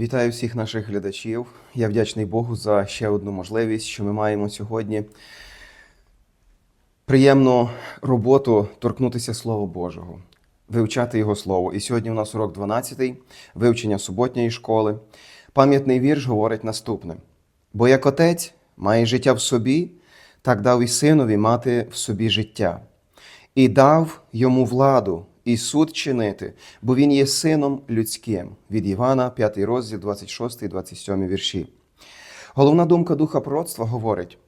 Вітаю всіх наших глядачів. Я вдячний Богу за ще одну можливість, що ми маємо сьогодні. Приємну роботу торкнутися Слова Божого, вивчати Його Слово. І сьогодні у нас урок 12, вивчення суботньої школи. Пам'ятний вірш говорить наступне: бо як отець має життя в собі, так дав і синові мати в собі життя, і дав йому владу і суд чинити, бо він є сином людським. Від Івана, 5 розділ, 26, 27 вірші. Головна думка духа пророцтва говорить: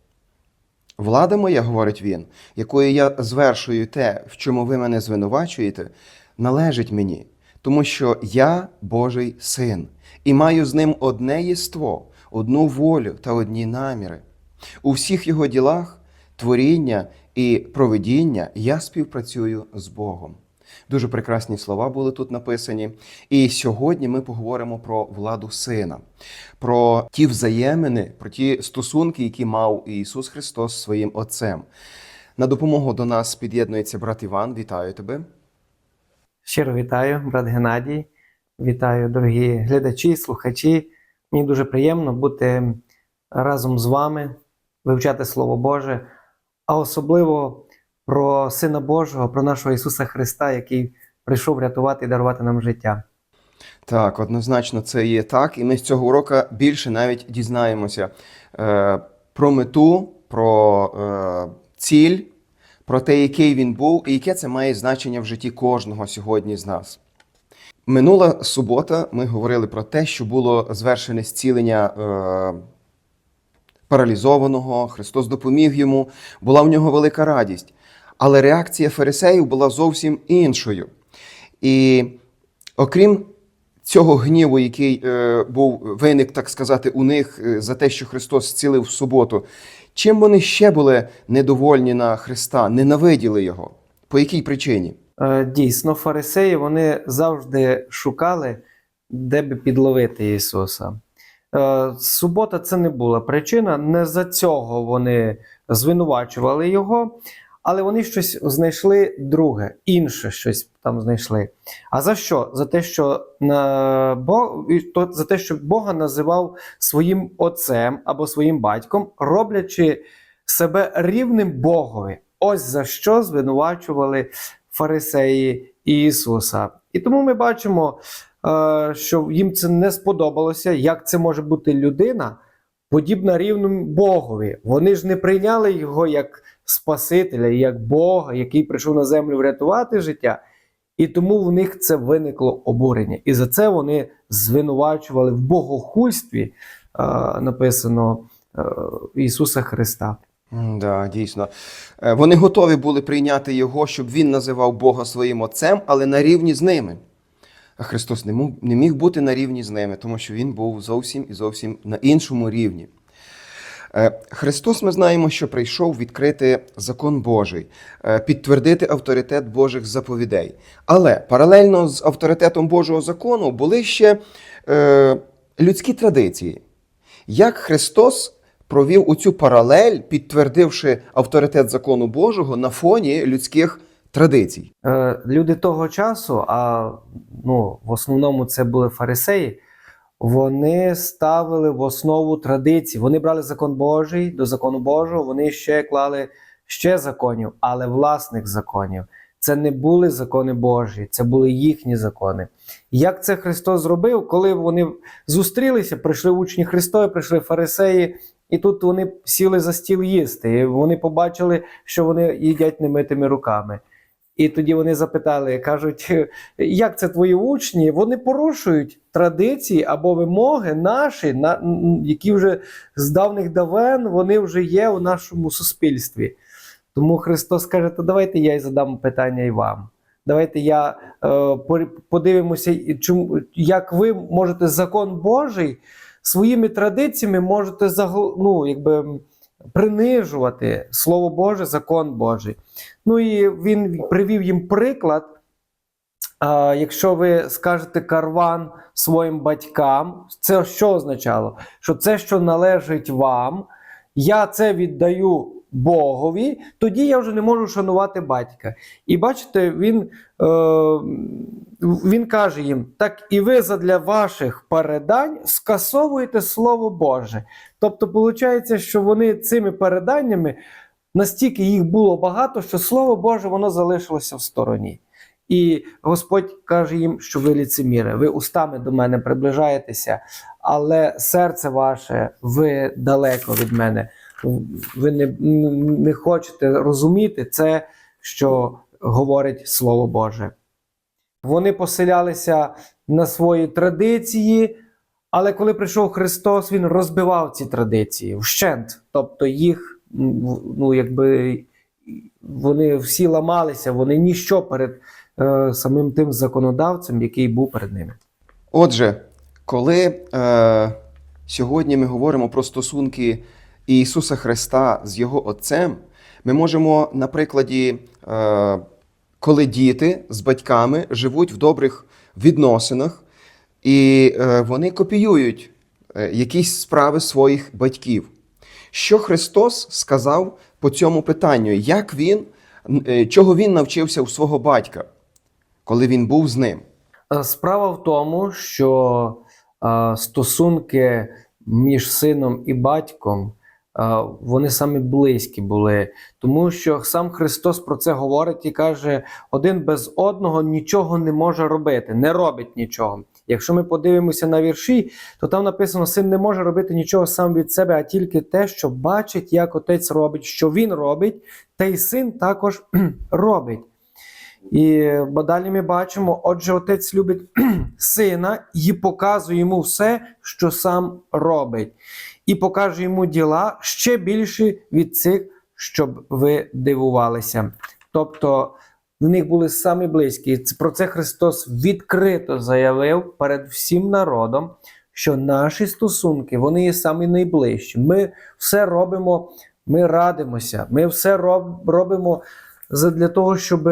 Влада моя, говорить він, якою я звершую те, в чому ви мене звинувачуєте, належить мені, тому що я Божий син, і маю з ним одне єство, одну волю та одні наміри. У всіх його ділах, творіння і проведіння я співпрацюю з Богом. Дуже прекрасні слова були тут написані. І сьогодні ми поговоримо про владу сина, про ті взаємини, про ті стосунки, які мав Ісус Христос зі своїм Отцем. На допомогу до нас під'єднується брат Іван. Вітаю тебе. Щиро вітаю, брат Геннадій. Вітаю, дорогі глядачі, слухачі. Мені дуже приємно бути разом з вами, вивчати Слово Боже, а особливо про Сина Божого, про нашого Ісуса Христа, який прийшов рятувати і дарувати нам життя. Так, однозначно це є так. І ми з цього урока більше навіть дізнаємося е, про мету, про е, ціль, про те, який він був, і яке це має значення в житті кожного сьогодні з нас. Минула субота ми говорили про те, що було звершене зцілення е, паралізованого, Христос допоміг йому, була в нього велика радість. Але реакція фарисеїв була зовсім іншою. І окрім цього гніву, який е, був виник, так сказати, у них е, за те, що Христос зцілив в суботу, чим вони ще були недовольні на Христа, ненавиділи його? По якій причині? Е, Дійсно, фарисеї вони завжди шукали, де би підловити Ісуса. Е, Субота це не була причина, не за цього вони звинувачували Його, але вони щось знайшли друге, інше щось там знайшли. А за що? За те, що на Бог, за те, що Бога називав своїм отцем або своїм батьком, роблячи себе рівним Богові. Ось за що звинувачували фарисеї Ісуса. І тому ми бачимо, е, що їм це не сподобалося, як це може бути людина, подібна рівному Богові. Вони ж не прийняли його як Спасителя, як Бога, який прийшов на землю врятувати життя. І тому в них це виникло обурення. І за це вони звинувачували в богохульстві, е, написано е, Ісуса Христа. Да, дійсно. Е, Вони готові були прийняти його, щоб він називав Бога своїм отцем, але на рівні з ними. А Христос не міг бути на рівні з ними, тому що він був зовсім і зовсім на іншому рівні. Е, Христос, ми знаємо, що прийшов відкрити закон Божий, е, підтвердити авторитет Божих заповідей. Але паралельно з авторитетом Божого закону були ще е, людські традиції. Як Христос провів у цю паралель, підтвердивши авторитет закону Божого на фоні людських традицій. Люди того часу, а ну, в основному це були фарисеї, вони ставили в основу традиції. Вони брали закон Божий до закону Божого, вони ще клали ще законів, але власних законів. Це не були закони Божі, це були їхні закони. Як це Христос зробив, коли вони зустрілися, прийшли учні Христові, прийшли фарисеї, і тут вони сіли за стіл їсти. І вони побачили, що вони їдять немитими руками. І тоді вони запитали, кажуть, як це твої учні? Вони порушують традиції або вимоги наші, на, які вже з давних давен вони вже є у нашому суспільстві. Тому Христос каже, то давайте я й задам питання і вам. Давайте я е, подивимося, чому, як ви можете закон Божий своїми традиціями можете ну, якби, принижувати Слово Боже, закон Божий. Ну і він привів їм приклад. Якщо ви скажете карван своїм батькам, це що означало? Що це, що належить вам, я це віддаю Богові, тоді я вже не можу шанувати батька. І бачите, він е, він каже їм: так і ви задля ваших передань скасовуєте Слово Боже. Тобто, виходить, що вони цими переданнями настільки їх було багато, що Слово Боже воно залишилося в стороні. І Господь каже їм, що ви ліцеміри, ви устами до мене приближаєтеся, але серце ваше, ви далеко від мене. Ви не, не хочете розуміти це, що говорить Слово Боже. Вони поселялися на свої традиції, але коли прийшов Христос, Він розбивав ці традиції вщент. Тобто їх, ну, якби вони всі ламалися, вони ніщо перед е, самим тим законодавцем, який був перед ними. Отже, коли е, сьогодні ми говоримо про стосунки Ісуса Христа з Його Отцем, ми можемо на прикладі, е, коли діти з батьками живуть в добрих відносинах, і е, вони копіюють е, якісь справи своїх батьків. Що Христос сказав по цьому питанню? Як він, чого він навчився у свого батька, коли він був з ним? Справа в тому, що стосунки між сином і батьком вони самі близькі були, тому що сам Христос про це говорить і каже: один без одного нічого не може робити, не робить нічого. Якщо ми подивимося на вірші, то там написано: син не може робити нічого сам від себе, а тільки те, що бачить, як отець робить, що він робить, та й син також робить. І далі ми бачимо, отже, отець любить сина і показує йому все, що сам робить, і покаже йому діла ще більше від цих, щоб ви дивувалися. Тобто в них були самі близькі. Про це Христос відкрито заявив перед всім народом, що наші стосунки вони є самі найближчі. Ми все робимо, ми радимося, ми все робимо для того, щоб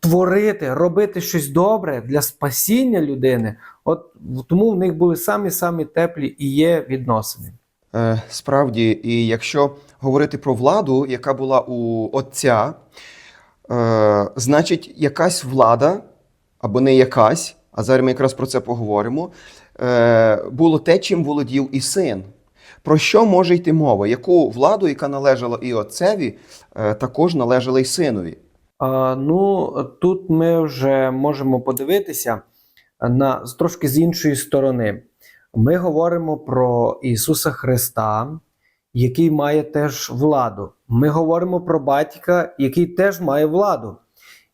творити, робити щось добре для спасіння людини. От тому в них були самі самі теплі і є відносини. Е, Справді, і якщо говорити про владу, яка була у отця, е, значить, якась влада, або не якась, а зараз ми якраз про це поговоримо, е, було те, чим володів і син. Про що може йти мова? Яку владу, яка належала і отцеві, е, також належала й синові? А, ну, тут ми вже можемо подивитися на трошки з іншої сторони. Ми говоримо про Ісуса Христа, який має теж владу. Ми говоримо про батька, який теж має владу.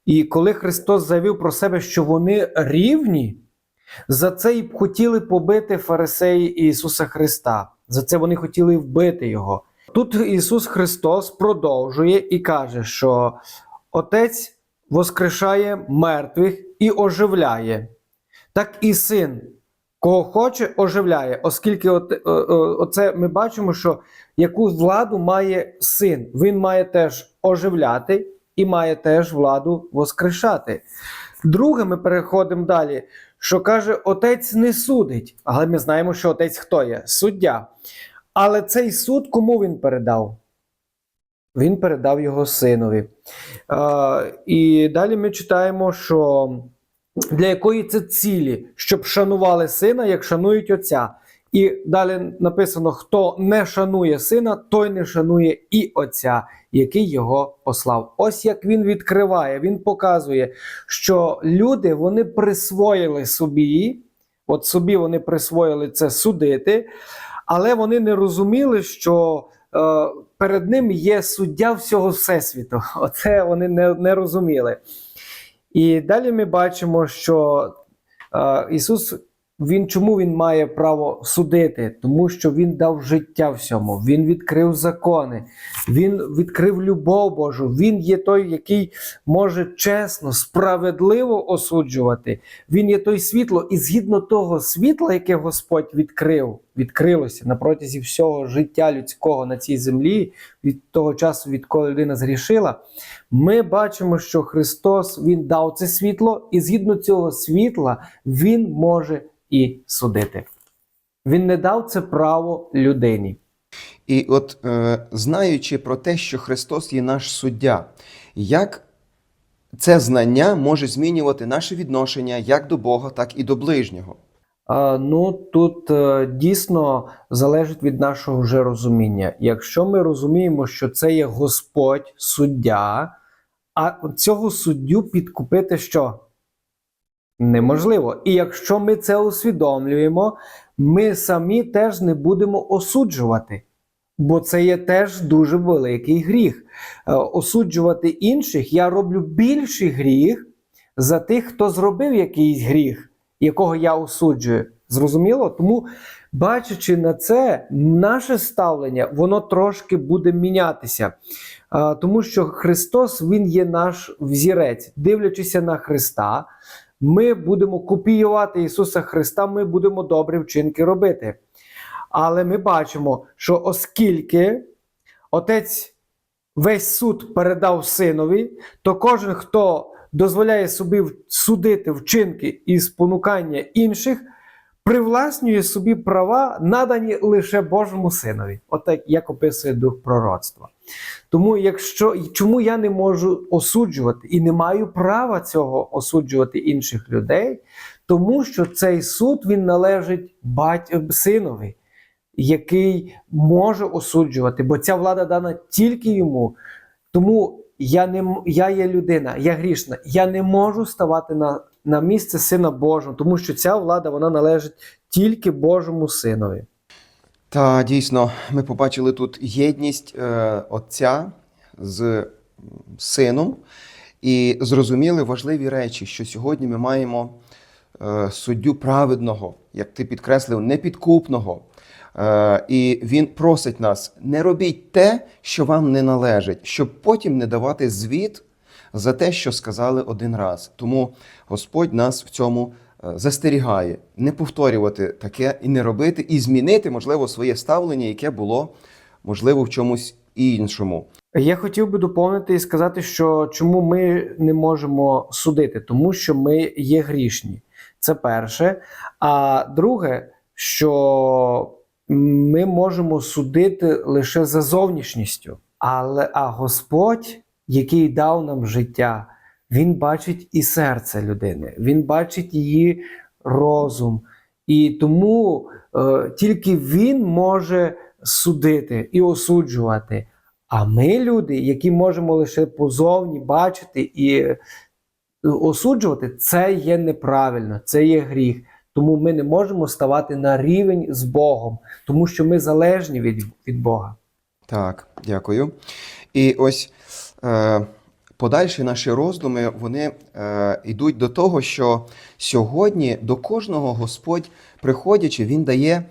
І коли Христос заявив про себе, що вони рівні, за це і хотіли побити фарисеї Ісуса Христа. За це вони хотіли вбити його. Тут Ісус Христос продовжує і каже, що Отець воскрешає мертвих і оживляє. Так і син, кого хоче, оживляє, оскільки от, е, е, оце ми бачимо, що яку владу має син. Він має теж оживляти і має теж владу воскрешати. Друге, ми переходимо далі, що каже, отець не судить, але ми знаємо, що отець хто є? Суддя. Але цей суд кому він передав? Він передав його синові. Е, і далі ми читаємо, що для якої це цілі, щоб шанували сина, як шанують отця. І далі написано: хто не шанує сина, той не шанує і отця, який його послав. Ось як він відкриває, він показує, що люди вони присвоїли собі, от собі вони присвоїли це судити, але вони не розуміли, що е, перед ним є суддя всього всесвіту. Оце вони не, не розуміли. І далі ми бачимо, що е, Ісус, він чому він має право судити? Тому що Він дав життя всьому, Він відкрив закони, Він відкрив любов Божу. Він є той, який може чесно, справедливо осуджувати. Він є той світло, і згідно того світла, яке Господь відкрив, відкрилося на протязі всього життя людського на цій землі, від того часу, відколи людина згрішила, ми бачимо, що Христос Він дав це світло, і згідно цього світла Він може і судити. Він не дав це право людині. І от е, знаючи про те, що Христос є наш суддя, як це знання може змінювати наше відношення як до Бога, так і до ближнього. Ну тут е, дійсно залежить від нашого вже розуміння. Якщо ми розуміємо, що це є Господь, суддя, а цього суддю підкупити що? Неможливо. І якщо ми це усвідомлюємо, ми самі теж не будемо осуджувати. Бо це є теж дуже великий гріх. Е, Осуджувати інших я роблю більший гріх за тих, хто зробив якийсь гріх, якого я осуджую. Зрозуміло? Тому, бачачи на це, наше ставлення, воно трошки буде мінятися. Тому що Христос Він є наш взірець. Дивлячися на Христа, ми будемо копіювати Ісуса Христа, ми будемо добрі вчинки робити. Але ми бачимо, що оскільки Отець весь суд передав синові, то кожен, хто дозволяє собі судити вчинки і спонукання інших, привласнює собі права, надані лише Божому синові. Отак, як описує дух пророцтва. Тому, якщо чому я не можу осуджувати і не маю права цього осуджувати інших людей, тому що цей суд він належить бать... синові, який може осуджувати, бо ця влада дана тільки йому. Тому я не я є людина, я грішна. Я не можу ставати на, на місце сина Божого, тому що ця влада вона належить тільки Божому синові. Та дійсно, ми побачили тут єдність е, Отця з сином і зрозуміли важливі речі, що сьогодні ми маємо е, суддю праведного, як ти підкреслив, непідкупного. Е, і він просить нас: не робіть те, що вам не належить, щоб потім не давати звіт за те, що сказали один раз. Тому Господь нас в цьому е, застерігає не повторювати таке і не робити, і змінити, можливо, своє ставлення, яке було, можливо, в чомусь іншому. Я хотів би доповнити і сказати, що чому ми не можемо судити, тому що ми є грішні. Це перше. А друге, що ми можемо судити лише за зовнішністю. Але а Господь, який дав нам життя, Він бачить і серце людини, Він бачить її розум. І тому е, тільки Він може судити і осуджувати. А ми, люди, які можемо лише позовні бачити і е, осуджувати, це є неправильно, це є гріх. Тому ми не можемо ставати на рівень з Богом, тому що ми залежні від, від Бога. Так, дякую. І ось е, подальші наші роздуми вони е, йдуть до того, що сьогодні до кожного Господь, приходячи, Він дає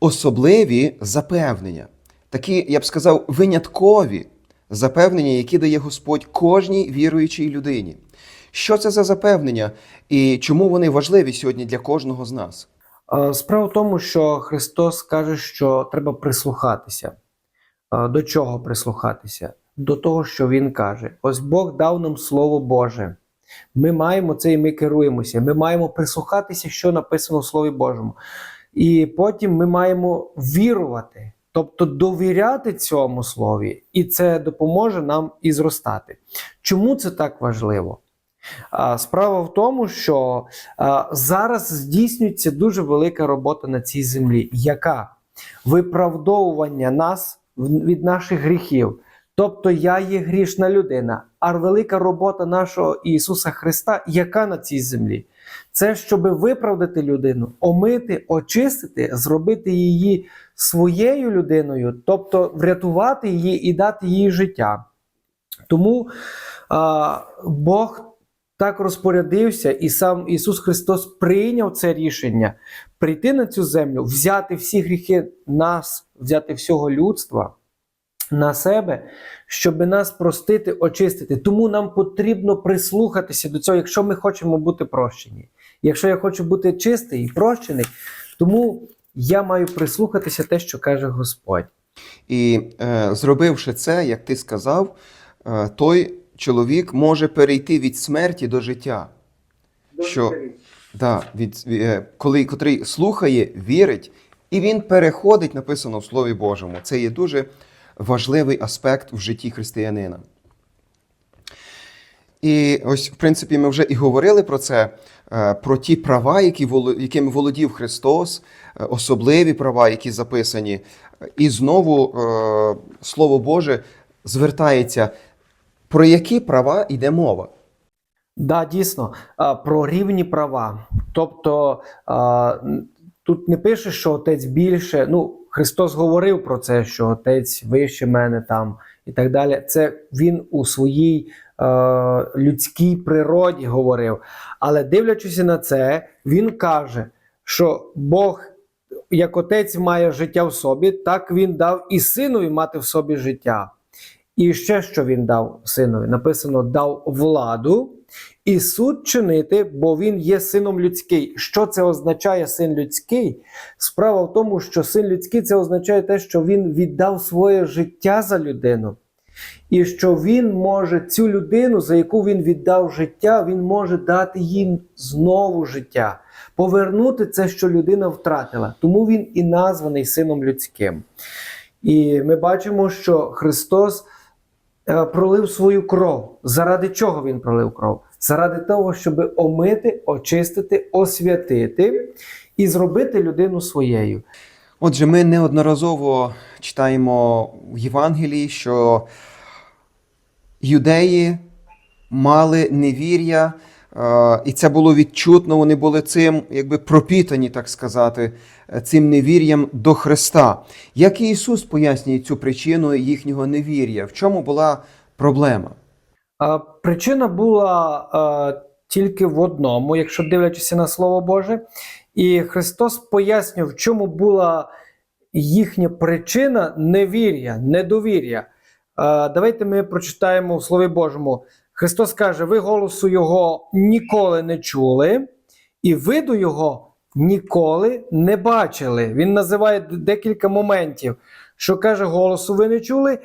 особливі запевнення, такі, я б сказав, виняткові запевнення, які дає Господь кожній віруючій людині. Що це за запевнення і чому вони важливі сьогодні для кожного з нас? Справа в тому, що Христос каже, що треба прислухатися. До чого прислухатися? До того, що Він каже: ось Бог дав нам Слово Боже. Ми маємо це і ми керуємося. Ми маємо прислухатися, що написано в Слові Божому. І потім ми маємо вірувати, тобто довіряти цьому слові, і це допоможе нам і зростати. Чому це так важливо? Справа в тому, що зараз здійснюється дуже велика робота на цій землі, яка виправдовування нас від наших гріхів. Тобто я є грішна людина, а велика робота нашого Ісуса Христа, яка на цій землі? Це щоб виправдати людину, омити, очистити, зробити її своєю людиною, тобто врятувати її і дати їй життя. Тому а, Бог так розпорядився, і сам Ісус Христос прийняв це рішення прийти на цю землю, взяти всі гріхи нас, взяти всього людства на себе, щоб нас простити, очистити. Тому нам потрібно прислухатися до цього, якщо ми хочемо бути прощені. Якщо я хочу бути чистий і прощений, тому я маю прислухатися те, що каже Господь. І е, зробивши це, як ти сказав, е, той чоловік може перейти від смерті до життя. Що, да, від, е, коли, котрий слухає, вірить, і він переходить, написано в Слові Божому. Це є дуже важливий аспект в житті християнина. І ось, в принципі, ми вже і говорили про це, е, про ті права, які, якими володів Христос, е, особливі права, які записані. І знову Слово Боже звертається, про які права йде мова. Да, дійсно, про рівні права. Тобто тут не пише, що отець більше. Ну, Христос говорив про це, що отець вище мене там і так далі. Це він у своїй людській природі говорив. Але дивлячись на це, він каже, що Бог, як отець має життя в собі, так він дав і синові мати в собі життя. І ще що він дав синові? Написано: дав владу і суд чинити, бо він є сином людський. Що це означає син людський? Справа в тому, що син людський це означає те, що він віддав своє життя за людину. І що він може цю людину, за яку він віддав життя, він може дати їм знову життя, повернути це, що людина втратила. Тому він і названий сином людським. І ми бачимо, що Христос пролив свою кров. Заради чого він пролив кров? Заради того, щоб омити, очистити, освятити і зробити людину своєю. Отже, ми неодноразово читаємо в Євангелії, що юдеї мали невір'я, е, і це було відчутно. Вони були цим, якби пропітані, так сказати, е, цим невір'ям до Христа. Як і Ісус пояснює цю причину їхнього невір'я? В чому була проблема? Причина була е, тільки в одному, якщо дивлячися на Слово Боже. І Христос пояснює, в чому була їхня причина невір'я, недовір'я. Е, Давайте ми прочитаємо в Слові Божому. Христос каже: ви голосу Його ніколи не чули, і виду Його ніколи не бачили. Він називає декілька моментів, що каже: голосу ви не чули,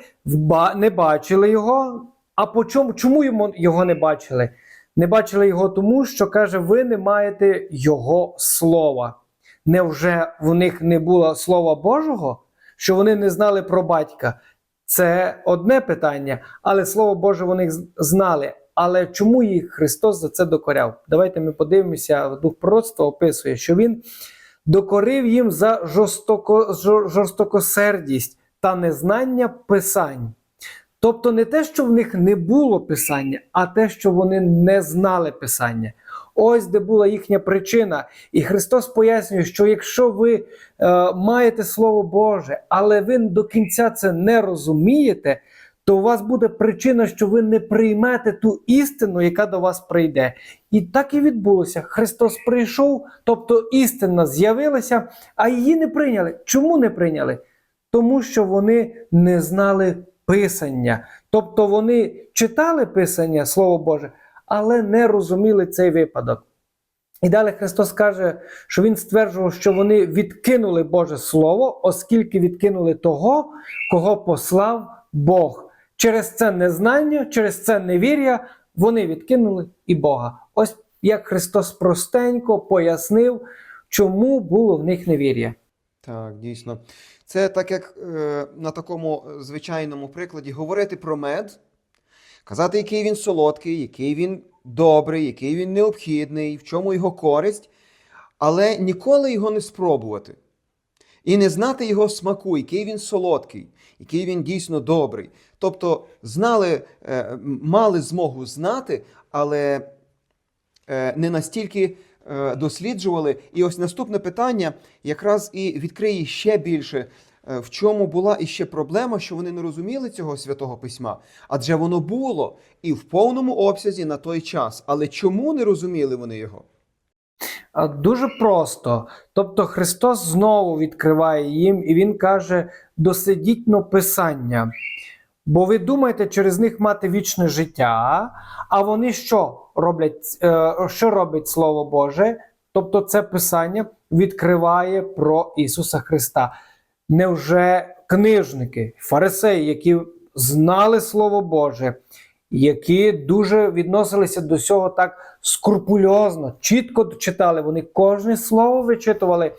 не бачили його. А по чому, чому його не бачили? Не бачили його тому, що каже, ви не маєте його слова. Невже в них не було слова Божого, що вони не знали про батька? Це одне питання, але слово Боже вони знали. Але чому їх Христос за це докоряв? Давайте ми подивимося, дух пророцтва описує, що він докорив їм за жорстоко, жорстокосердість та незнання писань. Тобто не те, що в них не було писання, а те, що вони не знали писання. Ось де була їхня причина. І Христос пояснює, що якщо ви е, маєте Слово Боже, але ви до кінця це не розумієте, то у вас буде причина, що ви не приймете ту істину, яка до вас прийде. І так і відбулося. Христос прийшов, тобто істина з'явилася, а її не прийняли. Чому не прийняли? Тому що вони не знали Писання. Тобто вони читали Писання, Слово Боже, але не розуміли цей випадок. І далі Христос каже, що Він стверджував, що вони відкинули Боже Слово, оскільки відкинули того, кого послав Бог. Через це незнання, через це невір'я вони відкинули і Бога. Ось як Христос простенько пояснив, чому було в них невір'я. Так, дійсно. Це так як е, на такому е, звичайному прикладі говорити про мед, казати, який він солодкий, який він добрий, який він необхідний, в чому його користь, але ніколи його не спробувати. І не знати його смаку, який він солодкий, який він дійсно добрий. Тобто знали, е, мали змогу знати, але е, не настільки е, досліджували. І ось наступне питання якраз і відкриє ще більше, в чому була іще проблема, що вони не розуміли цього святого письма. Адже воно було і в повному обсязі на той час. Але чому не розуміли вони його? Дуже просто. Тобто Христос знову відкриває їм, і Він каже: досидіть Писання. Бо ви думаєте через них мати вічне життя, а вони що роблять? е, Що робить Слово Боже? Тобто, це Писання відкриває про Ісуса Христа. Невже книжники, фарисеї, які знали Слово Боже, які дуже відносилися до цього так скрупульозно, чітко читали, вони кожне слово вичитували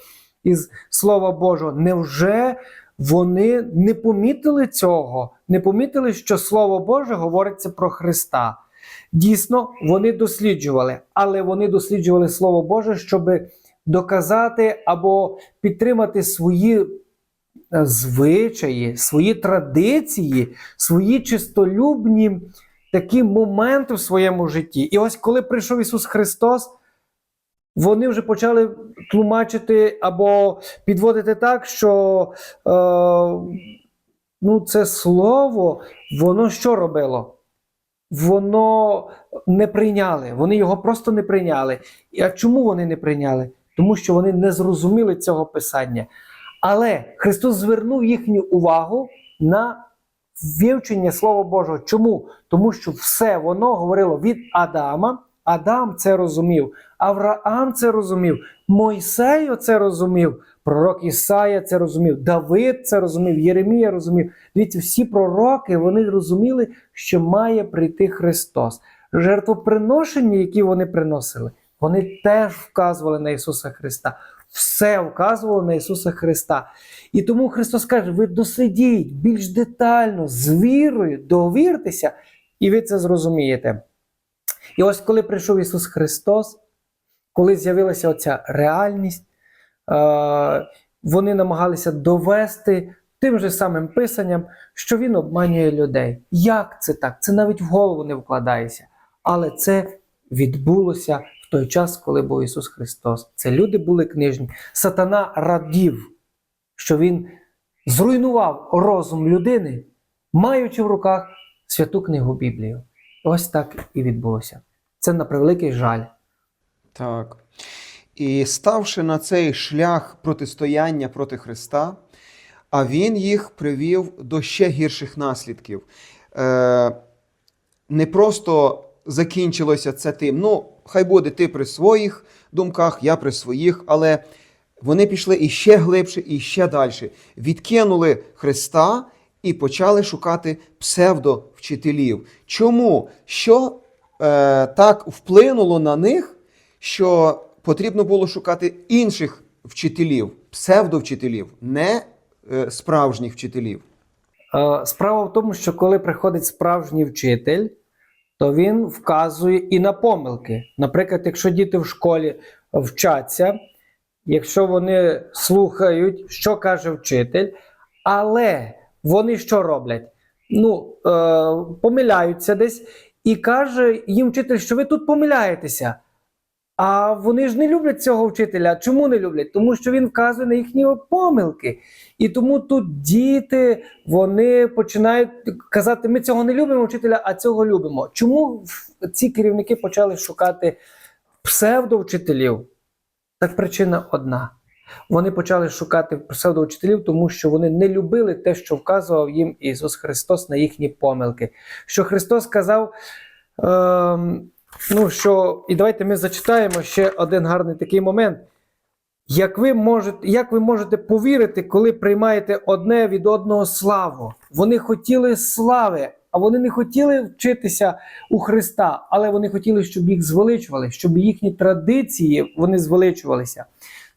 із Слова Божого. Невже вони не помітили цього, не помітили, що Слово Боже говориться про Христа? Дійсно, вони досліджували, але вони досліджували Слово Боже, щоб доказати або підтримати свої звичаї, свої традиції, свої чистолюбні такі моменти в своєму житті. І ось коли прийшов Ісус Христос, вони вже почали тлумачити або підводити так, що е, ну, це слово, воно що робило? Воно не прийняли. Вони його просто не прийняли. А чому вони не прийняли? Тому що вони не зрозуміли цього писання. Але Христос звернув їхню увагу на вивчення Слова Божого. Чому? Тому що все воно говорило від Адама. Адам це розумів, Авраам це розумів, Мойсей це розумів, пророк Ісая це розумів, Давид це розумів, Єремія розумів. Дивіться, всі пророки вони розуміли, що має прийти Христос. Жертвоприношення, які вони приносили, вони теж вказували на Ісуса Христа. Все вказувало на Ісуса Христа. І тому Христос каже: ви дослідіть більш детально, з вірою, довіртеся, і ви це зрозумієте. І ось коли прийшов Ісус Христос, коли з'явилася оця реальність, е, вони намагалися довести тим же самим писанням, що Він обманює людей. Як це так? Це навіть в голову не вкладається. Але це відбулося той час, коли був Ісус Христос. Це люди були книжні. Сатана радів, що Він зруйнував розум людини, маючи в руках святу книгу Біблію. Ось так і відбулося. Це на превеликий жаль. Так. І ставши на цей шлях протистояння проти Христа, а Він їх привів до ще гірших наслідків. Е, не просто закінчилося це тим, ну, хай буде ти при своїх думках, я при своїх, але вони пішли іще глибше, і ще далі. Відкинули Христа і почали шукати псевдовчителів. Чому? Що е, так вплинуло на них, що потрібно було шукати інших вчителів, псевдовчителів, не е, справжніх вчителів. Е, Справа в тому, що коли приходить справжній вчитель, то він вказує і на помилки. Наприклад, якщо діти в школі вчаться, якщо вони слухають, що каже вчитель, але вони що роблять? Ну, е, помиляються десь і каже їм вчитель, що ви тут помиляєтеся. А вони ж не люблять цього вчителя. Чому не люблять? Тому що він вказує на їхні помилки. І тому тут діти вони починають казати: ми цього не любимо вчителя, а цього любимо. Чому ці керівники почали шукати псевдовчителів? Так причина одна. Вони почали шукати псевдовчителів, тому що вони не любили те, що вказував їм Ісус Христос на їхні помилки. Що Христос сказав. Ем, Ну що, і давайте ми зачитаємо ще один гарний такий момент. Як ви можете, як ви можете повірити, коли приймаєте одне від одного славу? Вони хотіли слави, а вони не хотіли вчитися у Христа, але вони хотіли, щоб їх звеличували, щоб їхні традиції вони звеличувалися.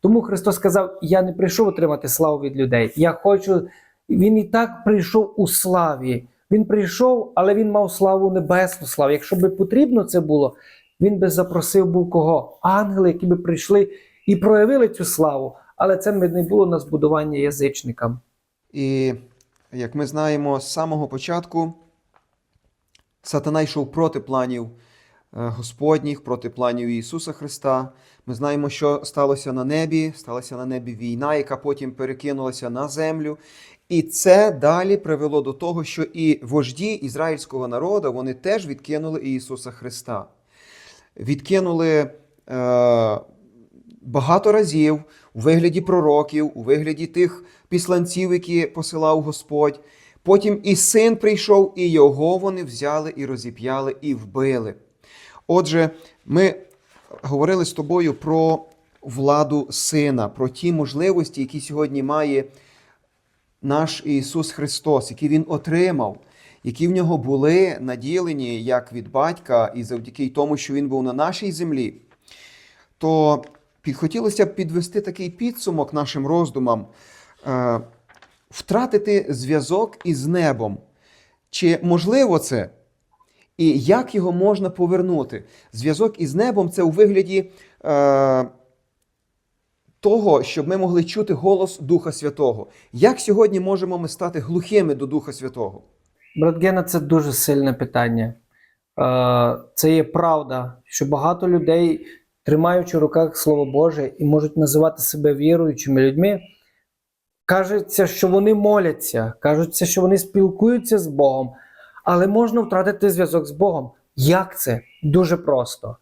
Тому Христос сказав: Я не прийшов отримати славу від людей. Я хочу. Він і так прийшов у славі. Він прийшов, але він мав славу небесну славу. Якщо би потрібно це було, він би запросив був кого? Ангели, які би прийшли і проявили цю славу. Але це би не було на збудування язичникам. І як ми знаємо, з самого початку сатана йшов проти планів Господніх, проти планів Ісуса Христа. Ми знаємо, що сталося на небі, сталася на небі війна, яка потім перекинулася на землю. І це далі привело до того, що і вожді ізраїльського народу вони теж відкинули Ісуса Христа. Відкинули е, багато разів у вигляді пророків, у вигляді тих післанців, які посилав Господь. Потім і син прийшов, і його вони взяли і розіп'яли, і вбили. Отже, ми говорили з тобою про владу сина, про ті можливості, які сьогодні має наш Ісус Христос, які Він отримав, які в нього були наділені як від батька, і завдяки тому, що Він був на нашій землі, то хотілося б підвести такий підсумок нашим роздумам, е, втратити зв'язок із небом. Чи можливо це? І як його можна повернути? Зв'язок із небом це у вигляді е, того, щоб ми могли чути голос Духа Святого. Як сьогодні можемо ми стати глухими до Духа Святого? Брат Гена, це дуже сильне питання. Е, Це є правда, що багато людей, тримаючи в руках Слово Боже і можуть називати себе віруючими людьми, кажеться, що вони моляться, кажуться, що вони спілкуються з Богом, але можна втратити зв'язок з Богом. Як це? Дуже просто.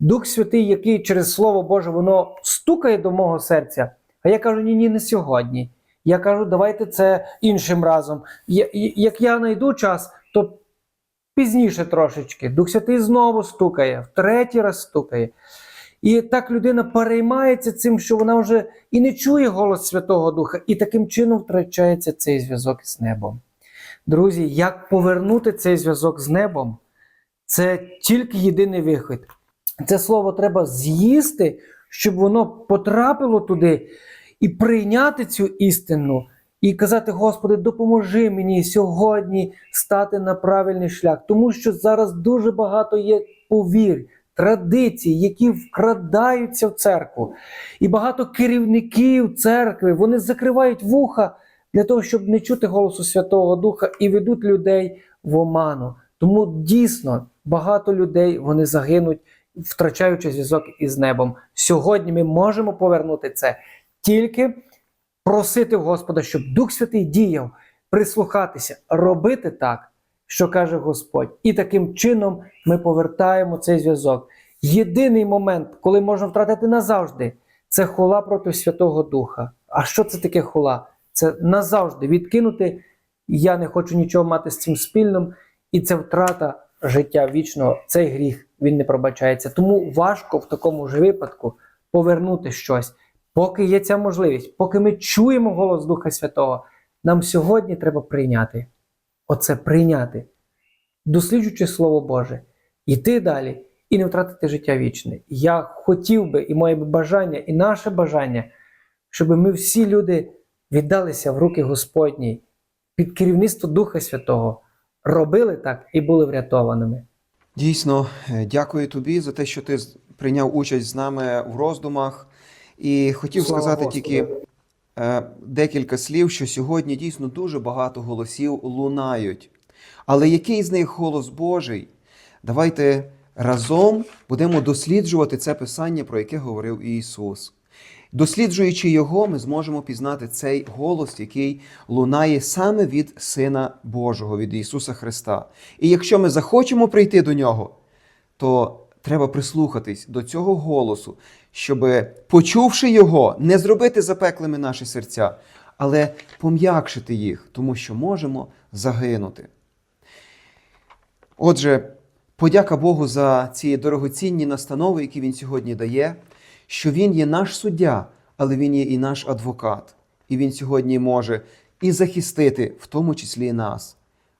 Дух Святий, який через Слово Боже воно стукає до мого серця, а я кажу, ні, ні, не сьогодні. Я кажу, давайте це іншим разом. Як я знайду час, то пізніше трошечки. Дух Святий знову стукає, в третій раз стукає. І так людина переймається цим, що вона вже і не чує голос Святого Духа, і таким чином втрачається цей зв'язок із небом. Друзі, як повернути цей зв'язок з небом? Це тільки єдиний вихід. Це слово треба з'їсти, щоб воно потрапило туди і прийняти цю істину, і казати: Господи, допоможи мені сьогодні стати на правильний шлях. Тому що зараз дуже багато є повір, традицій, які вкрадаються в церкву. І багато керівників церкви вони закривають вуха для того, щоб не чути голосу Святого Духа і ведуть людей в оману. Тому дійсно багато людей вони загинуть, втрачаючи зв'язок із небом. Сьогодні ми можемо повернути це тільки просити Господа, щоб Дух Святий діяв, прислухатися, робити так, що каже Господь. І таким чином ми повертаємо цей зв'язок. Єдиний момент, коли можна втратити назавжди, це хула проти Святого Духа. А що це таке хула? Це назавжди відкинути. Я не хочу нічого мати з цим спільним, і це втрата життя вічного. Цей гріх він не пробачається. Тому важко в такому ж випадку повернути щось. Поки є ця можливість, поки ми чуємо голос Духа Святого, нам сьогодні треба прийняти. Оце прийняти, досліджуючи Слово Боже, йти далі і не втратити життя вічне. Я хотів би, і моє бажання, і наше бажання, щоб ми всі люди віддалися в руки Господні під керівництво Духа Святого, робили так і були врятованими. Дійсно, е, дякую тобі за те, що ти прийняв участь з нами в роздумах. І хотів Слава сказати Господу. тільки е, декілька слів, що сьогодні дійсно дуже багато голосів лунають. Але який з них голос Божий? Давайте разом будемо досліджувати це писання, про яке говорив Ісус. Досліджуючи його, ми зможемо пізнати цей голос, який лунає саме від Сина Божого, від Ісуса Христа. І якщо ми захочемо прийти до нього, то треба прислухатись до цього голосу, щоб, почувши його, не зробити запеклими наші серця, але пом'якшити їх, тому що можемо загинути. Отже, подяка Богу за ці дорогоцінні настанови, які Він сьогодні дає, що Він є наш суддя, але Він є і наш адвокат. І Він сьогодні може і захистити, в тому числі і нас.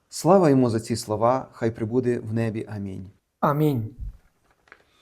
Слава йому за ці слова, хай прибуде в небі. Амінь. Амінь.